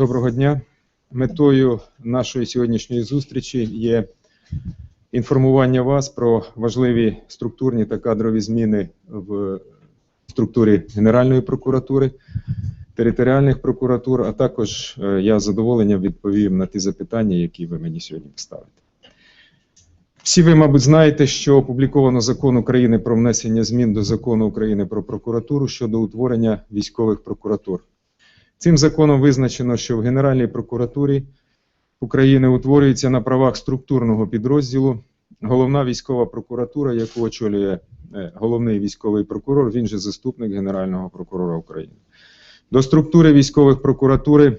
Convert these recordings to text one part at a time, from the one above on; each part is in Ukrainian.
Доброго дня. Метою нашої сьогоднішньої зустрічі є інформування вас про важливі структурні та кадрові зміни в структурі Генеральної прокуратури, територіальних прокуратур, а також е, я з задоволенням відповім на ті запитання, які ви мені сьогодні поставите. Всі ви, мабуть, знаєте, що опубліковано закон України про внесення змін до закону України про прокуратуру щодо утворення військових прокуратур. Цим законом визначено, що в Генеральній прокуратурі України утворюється на правах структурного підрозділу головна військова прокуратура, яку очолює е, головний військовий прокурор, він же заступник Генерального прокурора України. До структури військових прокуратури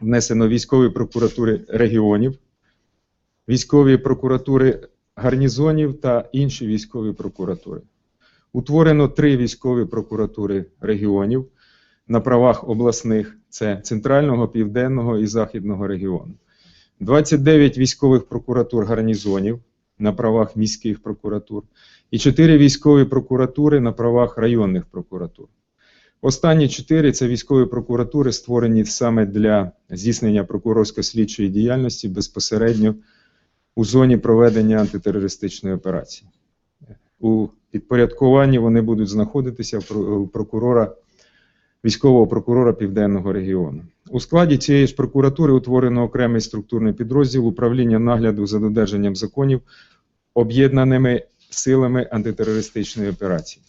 внесено військові прокуратури регіонів, військові прокуратури гарнізонів та інші військові прокуратури. Утворено три військові прокуратури регіонів на правах обласних це Центрального, Південного і Західного регіону. 29 військових прокуратур гарнізонів на правах міських прокуратур і 4 військові прокуратури на правах районних прокуратур. Останні 4 це військові прокуратури, створені саме для здійснення прокурорсько-слідчої діяльності безпосередньо у зоні проведення антитерористичної операції. У підпорядкуванні вони будуть знаходитися у прокурора військового прокурора Південного регіону. У складі цієї ж прокуратури утворено окремий структурний підрозділ управління нагляду за додержанням законів об'єднаними силами антитерористичної операції.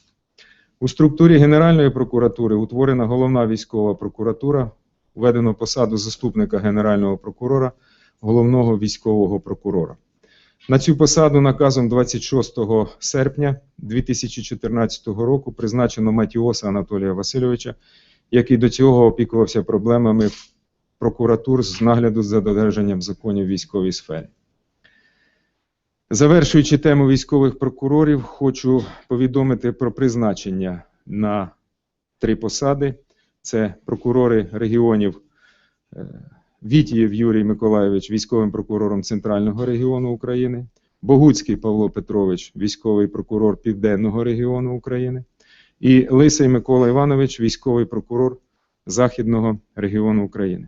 У структурі Генеральної прокуратури утворена головна військова прокуратура, введено посаду заступника Генерального прокурора, головного військового прокурора. На цю посаду наказом 26 серпня 2014 року призначено Матіоса Анатолія Васильовича, який до цього опікувався проблемами прокуратур з нагляду за додержанням законів військовій сфері. Завершуючи тему військових прокурорів, хочу повідомити про призначення на три посади: це прокурори регіонів. Е, Вітієв Юрій Миколайович, військовим прокурором Центрального регіону України, Богуцький Павло Петрович, військовий прокурор Південного регіону України, і Лисий Микола Іванович, військовий прокурор Західного регіону України.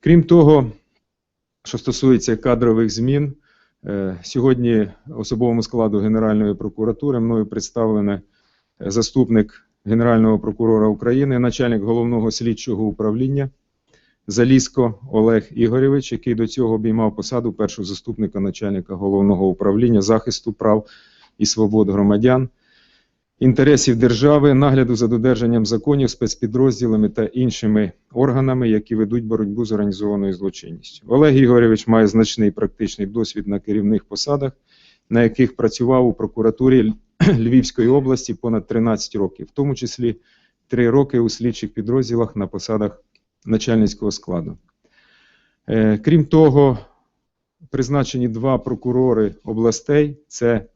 Крім того, що стосується кадрових змін, е, сьогодні особовому складу Генеральної прокуратури мною представлений заступник Генерального прокурора України, начальник головного слідчого управління. Залізко Олег Ігорєвич, який до цього обіймав посаду першого заступника начальника головного управління захисту прав і свобод громадян, інтересів держави, нагляду за додержанням законів, спецпідрозділами та іншими органами, які ведуть боротьбу з організованою злочинністю. Олег Ігорєвич має значний практичний досвід на керівних посадах, на яких працював у прокуратурі Львівської області понад 13 років, в тому числі 3 роки у слідчих підрозділах на посадах начальницького складу. Е, Крім того, призначені два прокурори областей. Це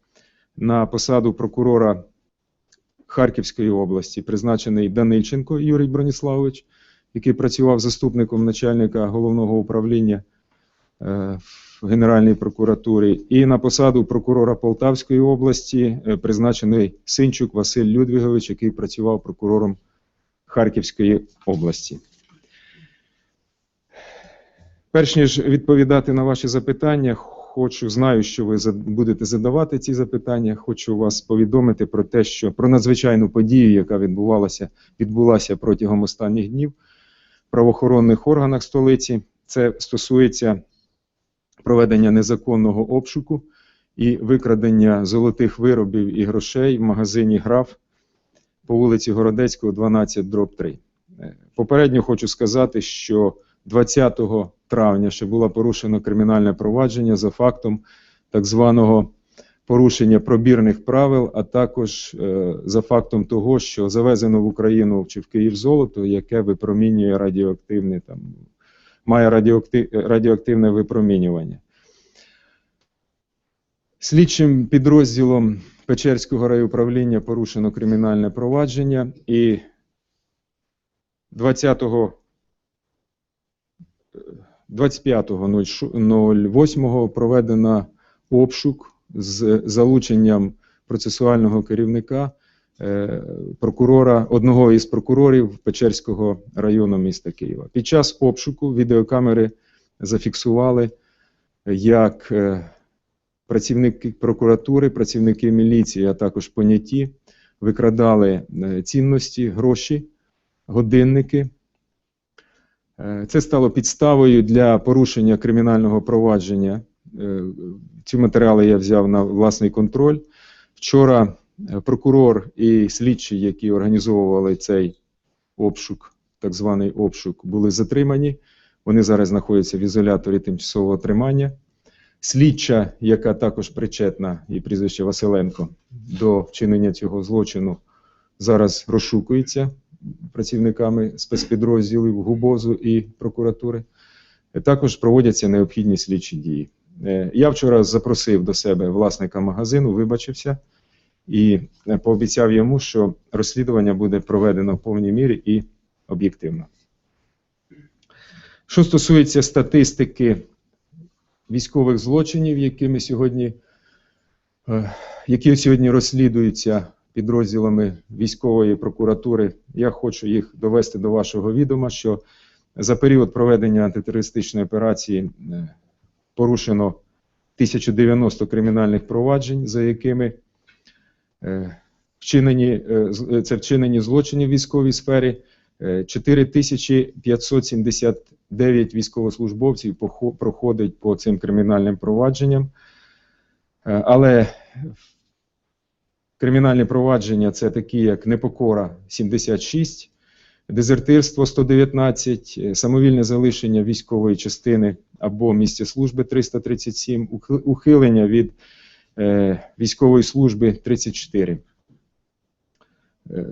на посаду прокурора Харківської області, призначений Данильченко Юрій Броніславович, який працював заступником начальника головного управління е, в Генеральній прокуратурі, і на посаду прокурора Полтавської області е, призначений Синчук Василь Людвігович, який працював прокурором Харківської області. Перш ніж відповідати на ваші запитання, хочу знаю, що ви будете задавати ці запитання. Хочу вас повідомити про те, що про надзвичайну подію, яка відбувалася, відбулася протягом останніх днів в правоохоронних органах столиці. Це стосується проведення незаконного обшуку і викрадення золотих виробів і грошей в магазині Граф по вулиці Городецького, 12, дроб 3. Е, Попередньо хочу сказати, що 20 травня ще було порушено кримінальне провадження за фактом так званого порушення пробірних правил, а також е, за фактом того, що завезено в Україну чи в Київ золото, яке випромінює радіоактивне там, має радіоакти- радіоактивне випромінювання. Слідчим підрозділом Печерського райуправління порушено кримінальне провадження і 20 25.08 проведено обшук з залученням процесуального керівника е, прокурора, одного із прокурорів Печерського району міста Києва. Під час обшуку відеокамери зафіксували, як е, працівники прокуратури, працівники міліції, а також поняті викрадали е, цінності, гроші, годинники. Е, Це стало підставою для порушення кримінального провадження. Е, Ці матеріали я взяв на власний контроль. Вчора е, прокурор і слідчі, які організовували цей обшук, так званий обшук, були затримані. Вони зараз знаходяться в ізоляторі тимчасового тримання. Слідча, яка також причетна, і прізвище Василенко, до вчинення цього злочину, зараз розшукується працівниками спецпідрозділів ГУБОЗу і прокуратури. Е, Також проводяться необхідні слідчі дії. Е, Я вчора запросив до себе власника магазину, вибачився і е, пообіцяв йому, що розслідування буде проведено в повній мірі і об'єктивно. Що стосується статистики військових злочинів, якими сьогодні, які сьогодні розслідуються підрозділами військової прокуратури, я хочу їх довести до вашого відома, що за період проведення антитерористичної операції е, порушено 1090 кримінальних проваджень, за якими е, вчинені, е, це вчинені злочини в військовій сфері. Е, 4579 військовослужбовців проходить по цим кримінальним провадженням. Але кримінальні провадження це такі, як непокора 76, дезертирство 119, е, самовільне залишення військової частини або місця служби 337, ухилення від е, військової служби 34. Е,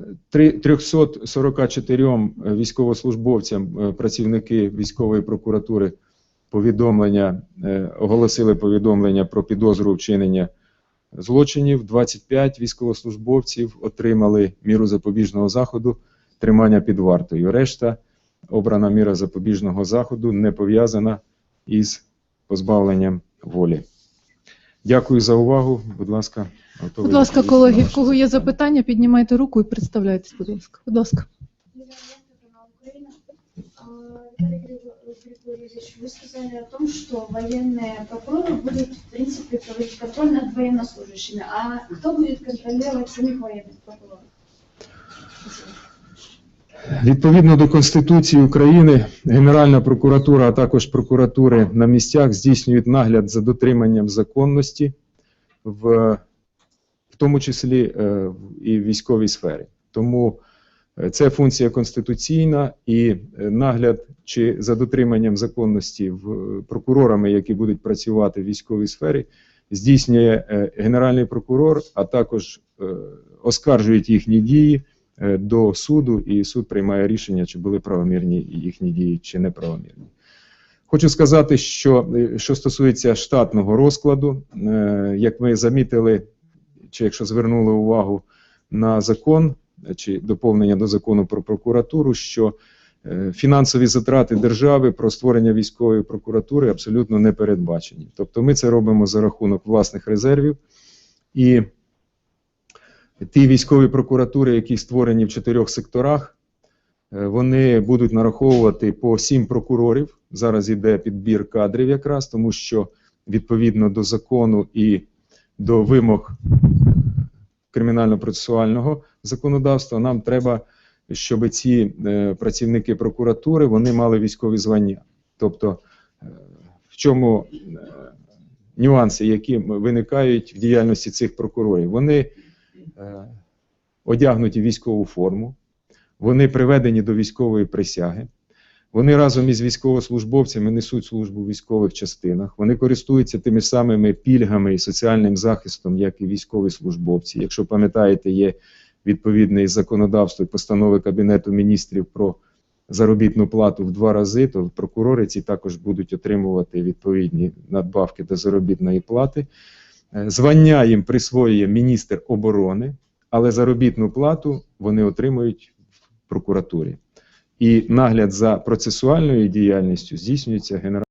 344 військовослужбовцям е, працівники військової прокуратури повідомлення оголосили повідомлення про підозру вчинення злочинів. 25 військовослужбовців отримали міру запобіжного заходу тримання під вартою. Решта обрана міра запобіжного заходу не пов'язана із позбавленням волі. Дякую за увагу. Будь ласка, готовий Будь ласка, колеги, в кого є запитання, піднімайте руку і представляйтесь, будь ласка. Будь ласка. Григор- Григорьевич, вы сказали о том, что военные прокуроры будут, в принципе, проводить контроль над военнослужащими. А кто будет контролировать самих военных прокуроров? Відповідно до Конституції України, Генеральна прокуратура, а також прокуратури на місцях здійснюють нагляд за дотриманням законності, в, в тому числі е, в- і в військовій сфері. Тому е, це функція конституційна і е, нагляд чи за дотриманням законності в прокурорами, які будуть працювати в військовій сфері, здійснює е, Генеральний прокурор, а також е, оскаржують їхні дії е, до суду, і суд приймає рішення, чи були правомірні їхні дії, чи неправомірні. Хочу сказати, що е, що стосується штатного розкладу, е, як ми замітили, чи якщо звернули увагу на закон е, чи доповнення до закону про прокуратуру, що е, фінансові затрати держави про створення військової прокуратури абсолютно не передбачені. Тобто ми це робимо за рахунок власних резервів і ті військові прокуратури, які створені в чотирьох секторах, е, вони будуть нараховувати по сім прокурорів. Зараз йде підбір кадрів якраз, тому що відповідно до закону і до вимог кримінально-процесуального законодавства нам треба, щоб ці е, працівники прокуратури вони мали військові звання. Тобто, е, в чому е, нюанси, які виникають в діяльності цих прокурорів? Вони одягнуті в військову форму, вони приведені до військової присяги, вони разом із військовослужбовцями несуть службу в військових частинах, вони користуються тими самими пільгами і соціальним захистом, як і військові службовці. Якщо пам'ятаєте, є відповідне законодавство і постанови Кабінету міністрів про заробітну плату в два рази, то прокурори ці також будуть отримувати відповідні надбавки до заробітної плати. Е, Звання їм присвоює міністр оборони, але заробітну плату вони отримують в прокуратурі. І нагляд за процесуальною діяльністю здійснюється генеральним.